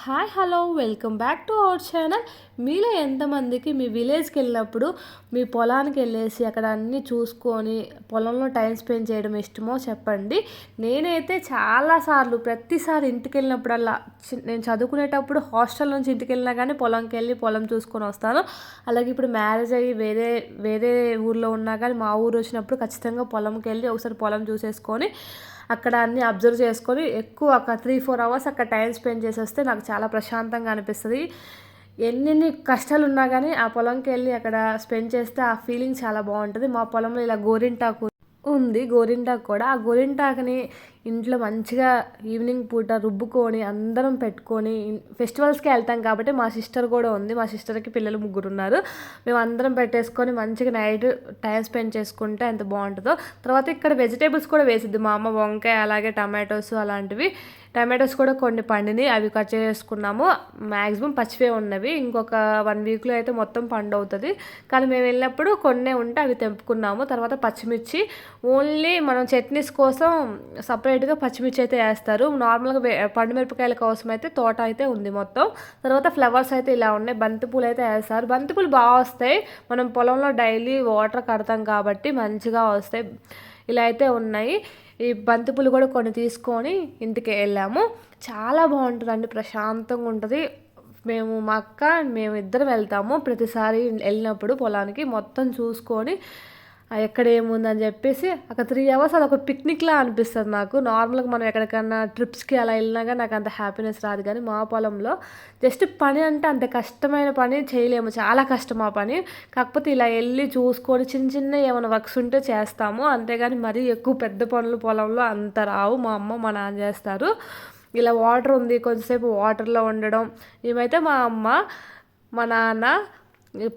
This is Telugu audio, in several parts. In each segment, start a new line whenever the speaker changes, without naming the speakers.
Hi hello welcome back to our channel. మీలో ఎంతమందికి మీ విలేజ్కి వెళ్ళినప్పుడు మీ పొలానికి వెళ్ళేసి అక్కడ అన్నీ చూసుకొని పొలంలో టైం స్పెండ్ చేయడం ఇష్టమో చెప్పండి. నేనైతే చాలాసార్లు ప్రతిసారి ఇంటికి వెళ్ళినప్పుడల్లా నేను చదువుకునేటప్పుడు హాస్టల్ నుంచి ఇంటికి వెళ్ళినా కానీ పొలంకి వెళ్ళి పొలం చూసుకొని వస్తాను. అలాగే ఇప్పుడు మ్యారేజ్ అయ్యి వేరే వేరే ఊర్లో ఉన్నా కానీ మా ఊరు వచ్చినప్పుడు ఖచ్చితంగా పొలంకి వెళ్ళి ఒకసారి పొలం చూసేసుకొని అక్కడ అన్ని అబ్జర్వ్ చేసుకొని ఎక్కువ ఒక త్రీ ఫోర్ అవర్స్ అక్కడ టైం స్పెండ్ చేసేస్తే నాకు చాలా ప్రశాంతంగా అనిపిస్తుంది. ఎన్నెన్ని కష్టాలు ఉన్నా కానీ ఆ పొలంకి వెళ్ళి అక్కడ స్పెండ్ చేస్తే ఆ ఫీలింగ్ చాలా బాగుంటుంది. మా పొలంలో ఇలా గోరింటాకు ఉంది గోరింటాకు కూడా. ఆ గోరింటాకుని ఇంట్లో మంచిగా ఈవినింగ్ పూట రుబ్బుకొని అందరం పెట్టుకొని ఫెస్టివల్స్కి వెళ్తాం కాబట్టి మా సిస్టర్ కూడా ఉంది. మా సిస్టర్కి పిల్లలు ముగ్గురు ఉన్నారు. మేము అందరం పెట్టేసుకొని మంచిగా నైట్ టైం స్పెండ్ చేసుకుంటే ఎంత బాగుంటుందో. తర్వాత ఇక్కడ వెజిటేబుల్స్ కూడా వేసిద్ది మా అమ్మ. వంకాయ అలాగే టమాటోస్ అలాంటివి. టమాటోస్ కూడా కొన్ని పండినాయి అవి కట్ చేసుకున్నాము. మ్యాక్సిమం పచ్చివే ఉన్నవి. ఇంకొక వన్ వీక్లో అయితే మొత్తం పండు అవుతుంది కానీ మేము వెళ్ళినప్పుడు కొన్నే ఉంటే అవి తెంపుకున్నాము. తర్వాత పచ్చిమిర్చి. ఓన్లీ మనం చట్నీస్ కోసం సపరేట్గా పచ్చిమిర్చి అయితే వేస్తారు. నార్మల్గా పండుమిరపకాయల పండు మిరపకాయల కోసం అయితే తోట అయితే ఉంది మొత్తం. తర్వాత ఫ్లవర్స్ అయితే ఇలా ఉన్నాయి. బంతిపూలు అయితే వేస్తారు. బంతిపూలు బాగా వస్తాయి. మనం పొలంలో డైలీ వాటర్ కడతాం కాబట్టి మంచిగా వస్తాయి. ఇలా అయితే ఉన్నాయి. ఈ బంతిపూలు కూడా కొన్ని తీసుకొని ఇంటికి వెళ్ళాము. చాలా బాగుంటుందండి ప్రశాంతంగా ఉంటుంది. మేము మా అక్క మేము ఇద్దరం వెళ్తాము. ప్రతిసారి వెళ్ళినప్పుడు పొలానికి మొత్తం చూసుకొని ఎక్కడ ఏముందని చెప్పేసి ఒక త్రీ అవర్స్ అది ఒక పిక్నిక్లా అనిపిస్తుంది నాకు. నార్మల్గా మనం ఎక్కడికన్నా ట్రిప్స్కి అలా వెళ్ళినా కానీ నాకు అంత హ్యాపీనెస్ రాదు. కానీ మా పొలంలో జస్ట్ పని అంటే అంత కష్టమైన పని చేయలేము. చాలా కష్టం ఆ పని. కాకపోతే ఇలా వెళ్ళి చూసుకొని చిన్న చిన్న ఏమైనా వర్క్స్ ఉంటే చేస్తాము. అంతేగాని మరీ ఎక్కువ పెద్ద పనులు పొలంలో అంత రావు. మా అమ్మ మా నాన్న చేస్తారు. ఇలా వాటర్ ఉంది. కొంచెంసేపు వాటర్లో ఉండడం. ఏమైతే మా అమ్మ మా నాన్న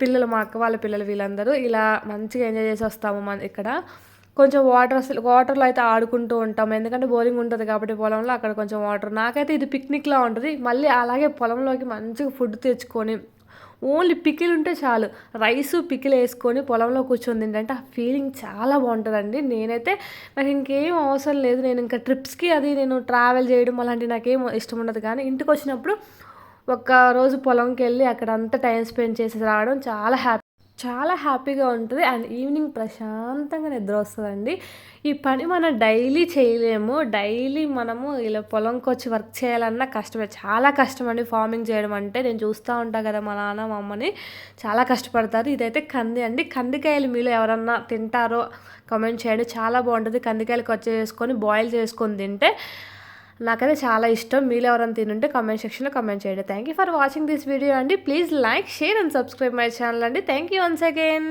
పిల్లలు మా అక్క వాళ్ళ పిల్లలు వీళ్ళందరూ ఇలా మంచిగా ఎంజాయ్ చేసి వస్తాము మన ఇక్కడ. కొంచెం వాటర్ అసలు వాటర్లో అయితే ఆడుకుంటూ ఉంటాం ఎందుకంటే బోరింగ్ ఉంటుంది కాబట్టి పొలంలో అక్కడ కొంచెం వాటర్ నాకైతే ఇది పిక్నిక్లా ఉంటుంది. మళ్ళీ అలాగే పొలంలోకి మంచిగా ఫుడ్ తెచ్చుకొని ఓన్లీ పికిల్ ఉంటే చాలు. రైస్ పికిల్ వేసుకొని పొలంలో కూర్చొని తింటే ఆ ఫీలింగ్ చాలా బాగుంటుందండి. నేనైతే నాకు ఇంకేం అవసరం లేదు. నేను ఇంకా ట్రిప్స్కి అది నేను ట్రావెల్ చేయడం అలాంటివి నాకేం ఇష్టం ఉండదు. కానీ ఇంటికి వచ్చినప్పుడు ఒక్క రోజు పొలంకి వెళ్ళి అక్కడ అంతా టైం స్పెండ్ చేసి రావడం చాలా హ్యాపీ చాలా హ్యాపీగా ఉంటుంది. అండ్ ఈవినింగ్ ప్రశాంతంగా నిద్ర వస్తుందండి. ఈ పని మనం డైలీ చేయలేము. డైలీ మనము ఇలా పొలంకి వచ్చి వర్క్ చేయాలన్నా కష్టమే. చాలా కష్టం అండి ఫార్మింగ్ చేయడం అంటే. నేను చూస్తూ ఉంటాను కదా మా నాన్న మా అమ్మని. చాలా కష్టపడతారు. ఇదైతే కంది అండి. కందికాయలు మీలో ఎవరన్నా తింటారో కమెంట్ చేయండి. చాలా బాగుంటుంది. కందికాయలు కట్ చేసుకొని బాయిల్ చేసుకొని తింటే నాకైతే చాలా ఇష్టం. మీరు ఎవరైనా తినుంటే కామెంట్ సెక్షన్లో కామెంట్ చేయండి. Thank you for watching this video అండి. Please like share and subscribe my channel అండి. Thank you once again